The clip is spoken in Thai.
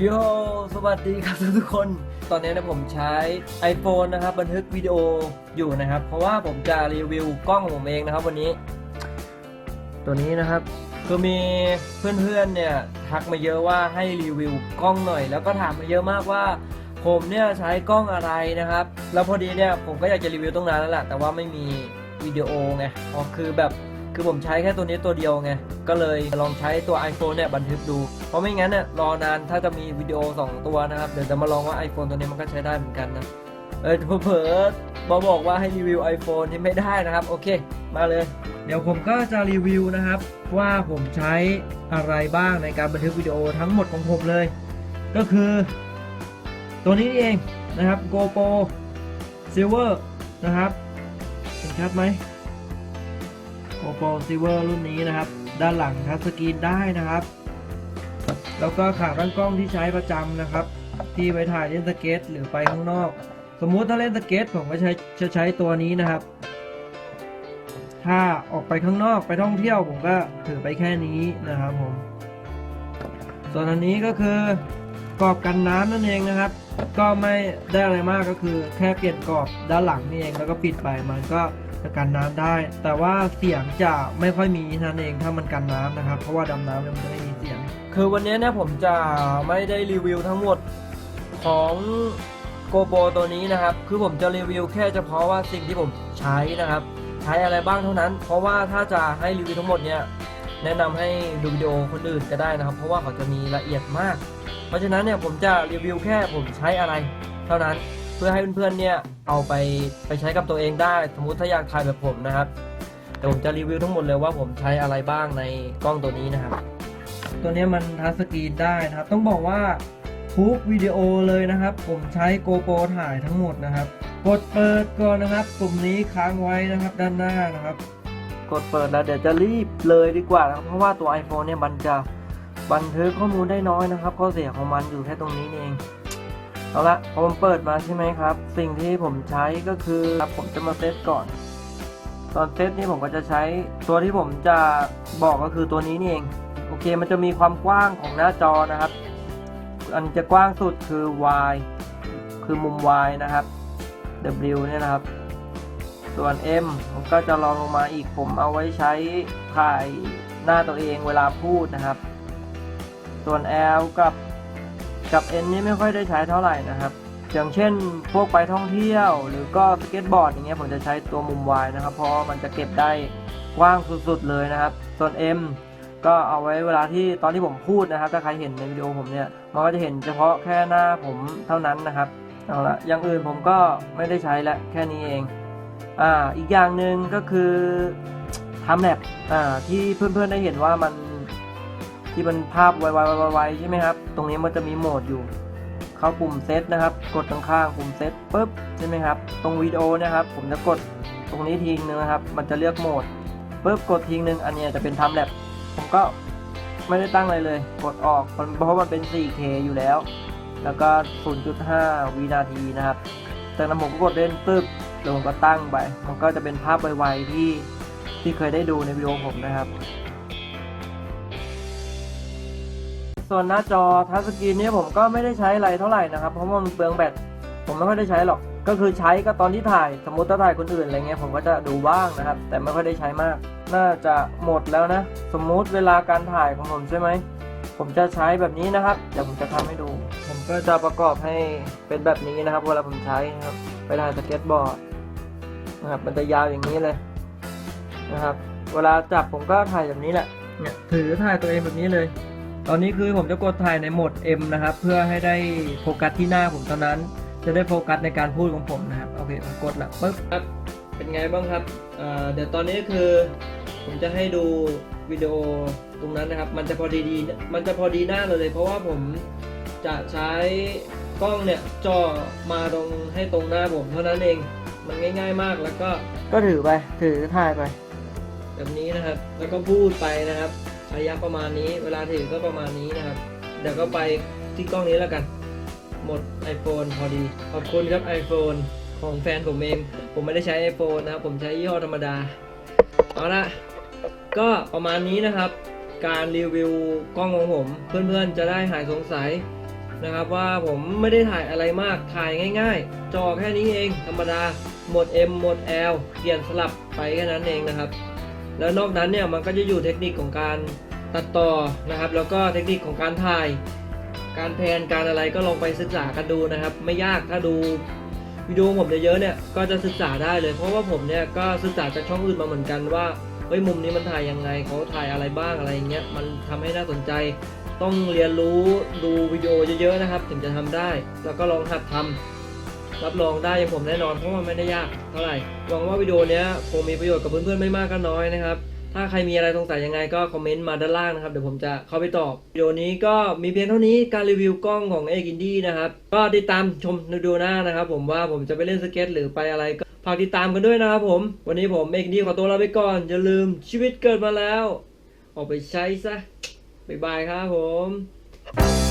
โยสวัสดีครับทุกคน ตอนนี้นะผมใช้ iPhone นะครับ บันทึกวิดีโออยู่นะครับ เพราะว่าผมจะรีวิวกล้องของผมเองนะครับวันนี้ ตัวนี้นะครับคือมีเพื่อนๆเนี่ยทักมาเยอะว่าให้รีวิวกล้องหน่อย แล้วก็ถามมาเยอะมากว่า ผมเนี่ยใช้กล้องอะไรนะครับ แล้วพอดีเนี่ยผมก็อยากจะรีวิวตั้งนานแล้วแหละแต่ว่าไม่มีวิดีโอไงอ๋อคือแบบ คือผมใช้แค่ตัวนี้ตัวเดียวไง ก็เลยลองใช้ตัว iPhone เนี่ยบันทึกดู เพราะไม่งั้นเนี่ยรอนานถ้าจะมีวิดีโอ 2 ตัวนะครับ เดี๋ยวจะมาลองว่า iPhone ตัวนี้มันก็ใช้ได้เหมือนกันนะ เออเผลอๆบอกบอกว่าให้รีวิว iPhone ที่ไม่ได้นะครับ โอเค มาเลย เดี๋ยวผมก็จะรีวิวนะครับ ว่าผมใช้อะไรบ้างในการบันทึกวิดีโอทั้งหมดของผมเลย ก็คือ ตัวนี้เองนะครับ GoPro Silver นะครับเห็นชัดไหม GoPro Silver รุ่นนี้นะครับ ด้านหลังทัชสกรีนได้นะครับ แล้วก็ขาตั้งกล้องที่ใช้ประจำนะครับ ที่ไปถ่ายเล่นสเก็ตหรือไปข้างนอก สมมุติถ้าเล่นสเก็ตผมก็ใช้จะใช้ตัวนี้นะครับ ถ้าออกไปข้างนอกไปท่องเที่ยวผมก็ถือไปแค่นี้นะครับผม ส่วนอันนี้ก็คือกรอบกันน้ำนั่นเองนะครับ ก็ไม่ได้อะไรมากก็คือแค่เปลี่ยนกรอบด้านหลังนี่เองแล้วก็ปิดไปมันก็ จะกันน้ำได้ แต่ว่าเสียงจะไม่ค่อยมีนั่นเองถ้ามันกันน้ำนะครับ เพราะว่าดำน้ำเนี่ยมันจะไม่มีเสียง คือวันนี้เนี่ยผมจะไม่ได้รีวิวทั้งหมดของโกโบตัวนี้นะครับ คือผมจะรีวิวแค่เฉพาะว่าสิ่งที่ผมใช้นะครับ ใช้อะไรบ้างเท่านั้น เพราะว่าถ้าจะให้รีวิวทั้งหมดเนี่ยแนะนำให้ดูวิดีโอคนอื่นก็ได้นะครับ เพราะว่าเขาจะมีละเอียดมาก เพราะฉะนั้นเนี่ยผมจะรีวิวแค่ผมใช้อะไรเท่านั้น เพื่อให้เพื่อนๆเนี่ยเอาไปไปใช้กับตัวเองได้ สมมุติถ้าอยากถ่ายแบบผมนะครับแต่ผมจะรีวิวทั้งหมดเลยว่าผมใช้อะไรบ้างในกล้องตัวนี้นะครับ ตัวนี้มันทัชสกรีนได้นะครับ ต้องบอกว่าทุกวิดีโอเลยนะครับ ผมใช้ GoPro ถ่ายทั้งหมดนะครับ กดเปิดก่อนนะครับปุ่มนี้ค้างไว้นะครับด้านหน้านะครับ กดเปิดแล้วเดี๋ยวจะรีบเลยดีกว่านะครับเพราะว่าตัว iPhone เนี่ยมันจะบันทึกข้อมูลได้น้อยนะครับ ข้อเสียของมันอยู่แค่ตรงนี้นี่เอง เอาละพอผมเปิดมาใช่ไหมครับ สิ่งที่ผมใช้ก็คือครับผมจะมาเซตก่อน ตอนเซตนี่ผมก็จะใช้ตัวที่ผมจะบอกก็คือตัวนี้นี่เอง โอเคมันจะมีความกว้างของหน้าจอนะครับ อันจะกว้างสุดคือ y คือมุม y นะครับ w เนี่ยนะครับ ส่วน m ผมก็จะลองลงมาอีกผมเอาไว้ใช้ถ่ายหน้าตัวเองเวลาพูดนะครับ ส่วน l กับ กับ n นี่ไม่ค่อยได้ใช้เท่าไหร่นะครับ อย่างเช่นพวกไปท่องเที่ยว หรือก็สเก็ตบอร์ดอย่างเงี้ยผมจะใช้ตัวมุม y นะครับ เพราะมันจะเก็บได้กว้างสุดๆเลยนะครับ ส่วน m ก็เอาไว้เวลาที่ตอนที่ผมพูดนะครับ ถ้าใครเห็นในวิดีโอผมเนี่ยมันก็จะเห็นเฉพาะแค่หน้าผมเท่านั้นนะครับเอาละอย่างอื่นผมก็ไม่ได้ใช้แล้วแค่นี้เองอ่าอีกอย่างหนึ่งก็คือทำแลบอ่าที่เพื่อนๆได้เห็นว่ามัน ที่มันภาพไวๆๆๆใช่ไหมครับ ตรงนี้มันจะมีโหมดอยู่ เข้าปุ่มเซตนะครับ กดข้างๆปุ่มเซตปุ๊บใช่ไหมครับ ตรงวิดีโอนะครับ ผมจะกดตรงนี้ทีนึงนะครับ มันจะเลือกโหมดปุ๊บกดทีนึง อันนี้จะเป็นทำแลบผมก็ไม่ได้ตั้งอะไรเลย กดออกเพราะมันเป็น 4K อยู่แล้ว แล้วก็ 0.5 วินาทีนะครับ จากนั้นผมก็กดเล่นปึ๊บแล้วผมก็ตั้งไป มันก็จะเป็นภาพไวๆที่ที่เคยได้ดูในวิดีโอผมนะครับ ส่วนหน้าจอทัชสกรีนเนี่ยผมก็ไม่ได้ใช้อะไรเท่าไหร่นะครับ เพราะว่ามันเปลืองแบตผมไม่ค่อยได้ใช้หรอก ก็คือใช้ก็ตอนที่ถ่ายสมมติถ้าถ่ายคนอื่นอะไรเงี้ยผมก็จะดูบ้างนะครับ แต่ไม่ค่อยได้ใช้มาก น่าจะหมดแล้วนะ สมมุติเวลาการถ่ายของผมใช่ไหมผมจะใช้แบบนี้นะครับเดี๋ยวผมจะทำให้ดู ผมก็จะประกอบให้เป็นแบบนี้นะครับเวลาผมใช้นะครับไปถ่ายสเก็ตบอร์ดนะครับมันจะยาวอย่างนี้เลยนะครับ เวลาจับผมก็ถ่ายแบบนี้แหละเนี่ยถือถ่ายตัวเองแบบนี้เลย ตอนนี้คือผมจะกดถ่ายในโหมด M นะครับ เพื่อให้ได้โฟกัสที่หน้าผมเท่านั้น จะได้โฟกัสในการพูดของผมนะครับ โอเค ผมกดละปึ๊บครับ เป็นไงบ้างครับเอ่อเดี๋ยวตอนนี้คือผมจะให้ดูวิดีโอตรงนั้นนะครับ มันจะพอดีดีมันจะพอดีหน้าเราเลย เพราะว่าผมจะใช้กล้องเนี่ยจ่อมาตรงให้ตรงหน้าผมเท่านั้นเอง มันง่าย ๆมากแล้วก็ ก็ถือไป ถือถ่ายไป แบบนี้นะครับ แล้วก็พูดไปนะครับ ระยะประมาณนี้ เวลาถือก็ประมาณนี้นะครับ เดี๋ยวก็ไปที่กล้องนี้แล้วกัน หมด iPhone พอดี ขอบคุณครับ iPhone ของแฟนผมเอง ผมไม่ได้ใช้ iPhone นะครับ ผมใช้ยี่ห้อธรรมดา เอาละก็ประมาณนี้นะครับ การรีวิวกล้องของผม เพื่อนๆจะได้หายสงสัยนะครับว่าผมไม่ได้ถ่ายอะไรมากถ่ายง่ายๆ จอแค่นี้เองธรรมดาหมด M หมด L เปลี่ยนสลับไปแค่นั้นเองนะครับ แล้วนอกนั้นเนี่ยมันก็จะอยู่เทคนิคของการตัดต่อนะครับ แล้วก็เทคนิคของการถ่าย การแพนการอะไรก็ลองไปศึกษากันดูนะครับ ไม่ยากถ้าดูวิดีโอผมเยอะๆเนี่ยก็จะศึกษาได้เลย เพราะว่าผมเนี่ยก็ศึกษาจากช่องอื่นมาเหมือนกันว่าเฮ้ยมุมนี้มันถ่ายยังไงเขาถ่ายอะไรบ้างอะไรเงี้ยมันทำให้น่าสนใจต้องเรียนรู้ดูวิดีโอเยอะๆนะครับ ถึงจะทำได้ แล้วก็ลองหัดทำ รับรองได้อย่างผมแน่นอนเพราะมันไม่ได้ยากเท่าไหร่หวังว่าวิดีโอนี้คงมีประโยชน์กับเพื่อนๆไม่มากก็น้อยนะครับถ้าใครมีอะไรสงสัยยังไงก็คอมเมนต์มาด้านล่างนะครับเดี๋ยวผมจะเข้าไปตอบวิดีโอนี้ก็มีเพียงเท่านี้การรีวิวกล้องของเอกินดี้นะครับก็ติดตามชมในดูหน้านะครับผมว่าผมจะไปเล่นสเก็ตหรือไปอะไรก็ฝากติดตามกันด้วยนะครับผมวันนี้ผมเอกินดี้ขอตัวลาไปก่อนอย่าลืมชีวิตเกิดมาแล้ว ออกไปใช้ซะบ๊ายบายครับผม